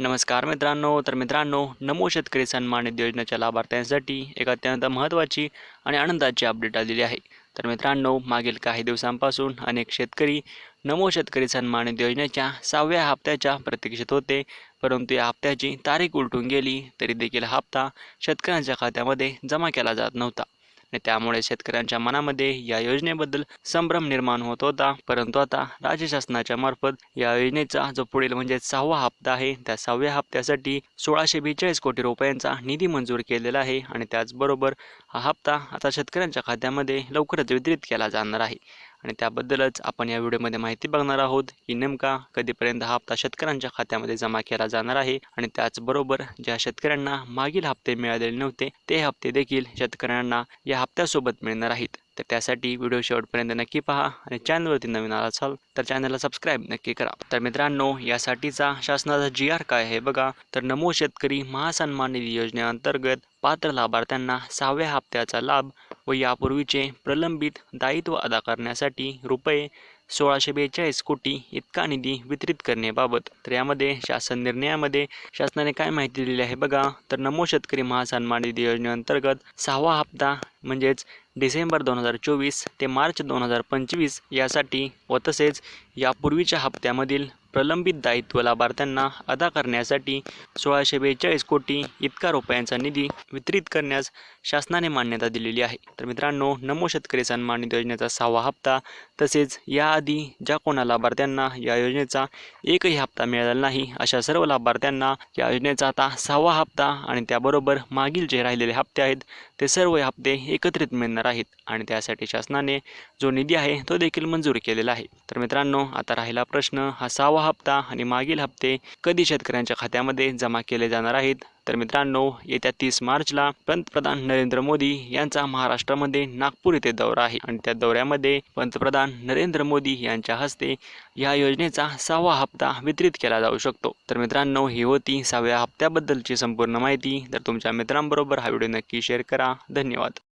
नमस्कार मित्रांनो. तर मित्रांनो नमो शेतकरी सन्मानित योजनेच्या लाभार्थ्यांसाठी एक अत्यंत महत्त्वाची आणि आनंदाची अपडेट आलेली आहे. तर मित्रांनो मागील काही दिवसांपासून अनेक शेतकरी नमो शेतकरी सन्मानित योजनेच्या सहाव्या हप्त्याच्या प्रतीक्षेत होते. परंतु या हप्त्याची तारीख उलटून गेली तरी देखील हप्ता शेतकऱ्यांच्या खात्यामध्ये जमा केला जात नव्हता. आणि त्यामुळे शेतकऱ्यांच्या मनामध्ये या योजनेबद्दल संभ्रम निर्माण होत होता. परंतु आता राज्य शासनाच्या मार्फत या योजनेचा जो पुढील म्हणजे सहावा हप्ता आहे त्या सहाव्या हप्त्यासाठी सोळाशे बेचाळीस कोटी रुपयांचा निधी मंजूर केलेला आहे आणि त्याचबरोबर हा हप्ता आता शेतकऱ्यांच्या खात्यामध्ये लवकरच वितरित केला जाणार आहे. आणि त्याबद्दलच आपण या व्हिडिओमध्ये माहिती बघणार आहोत. की नेमका कधीपर्यंत हा हप्ता शेतकऱ्यांच्या खात्यामध्ये जमा केला जाणार आहे आणि त्याचबरोबर ज्या शेतकऱ्यांना मागील हप्ते मिळालेले नव्हते ते हप्ते देखील शेतकऱ्यांना या हप्त्यासोबत मिळणार आहेत. तर त्यासाठी व्हिडिओ शेवटपर्यंत नक्की पहा आणि चॅनलवरती नवीन आला असाल तर चॅनलला सबस्क्राईब नक्की करा. तर मित्रांनो यासाठीचा शासनाचा जी आर काय आहे बघा. तर नमो शेतकरी महासन्मान निधी योजनेअंतर्गत पात्र लाभार्थ्यांना सहाव्या हप्त्याचा लाभ व यापूर्वीचे प्रलंबित दायित्व अदा करण्यासाठी रुपये सोळाशे बेचाळीस कोटी इतका निधी वितरित करण्याबाबत. तर यामध्ये शासन निर्णयामध्ये शासनाने काय माहिती दिली आहे बघा. तर नमो शेतकरी महासन्मान निधी योजनेअंतर्गत सहावा हप्ता म्हणजेच डिसेंबर दोन हजार चोवीस ते मार्च दोन हजार पंचवीस यासाठी व तसेच यापूर्वीच्या हप्त्यामधील प्रलंबित दायित्व लाभार्थ्यांना अदा करण्यासाठी सोळाशे बेचाळीस कोटी इतका रुपयांचा निधी वितरित करण्यास शासनाने मान्यता दिलेली आहे. तर मित्रांनो नमो शेतकरी सन्मान निधी योजनेचा सहावा हप्ता तसेच याआधी ज्या कोणा लाभार्थ्यांना या योजनेचा एकही हप्ता मिळाला नाही अशा सर्व लाभार्थ्यांना या योजनेचा आता सहावा हप्ता आणि त्याबरोबर मागील जे राहिलेले हप्ते आहेत ते सर्व हप्ते एकत्रित मिळणार आहेत आणि त्यासाठी शासनाने जो निधी आहे तो देखील मंजूर केलेला आहे. तर मित्रांनो आता राहिला प्रश्न हा सहावा हप्ता आणि मागील हप्ते कधी शेतकऱ्यांच्या खात्यामध्ये जमा केले जाणार आहेत? तर मित्रांनो येत्या तीस मार्चला पंतप्रधान नरेंद्र मोदी यांचा महाराष्ट्रामध्ये नागपूर येथे दौरा आहे. आणि त्या दौऱ्यामध्ये पंतप्रधान नरेंद्र मोदी यांच्या हस्ते या योजनेचा सहावा हप्ता वितरित केला जाऊ शकतो. तर मित्रांनो ही होती सहाव्या हप्त्याबद्दलची संपूर्ण माहिती. तर तुमच्या मित्रांबरोबर हा व्हिडिओ नक्की शेअर करा. धन्यवाद.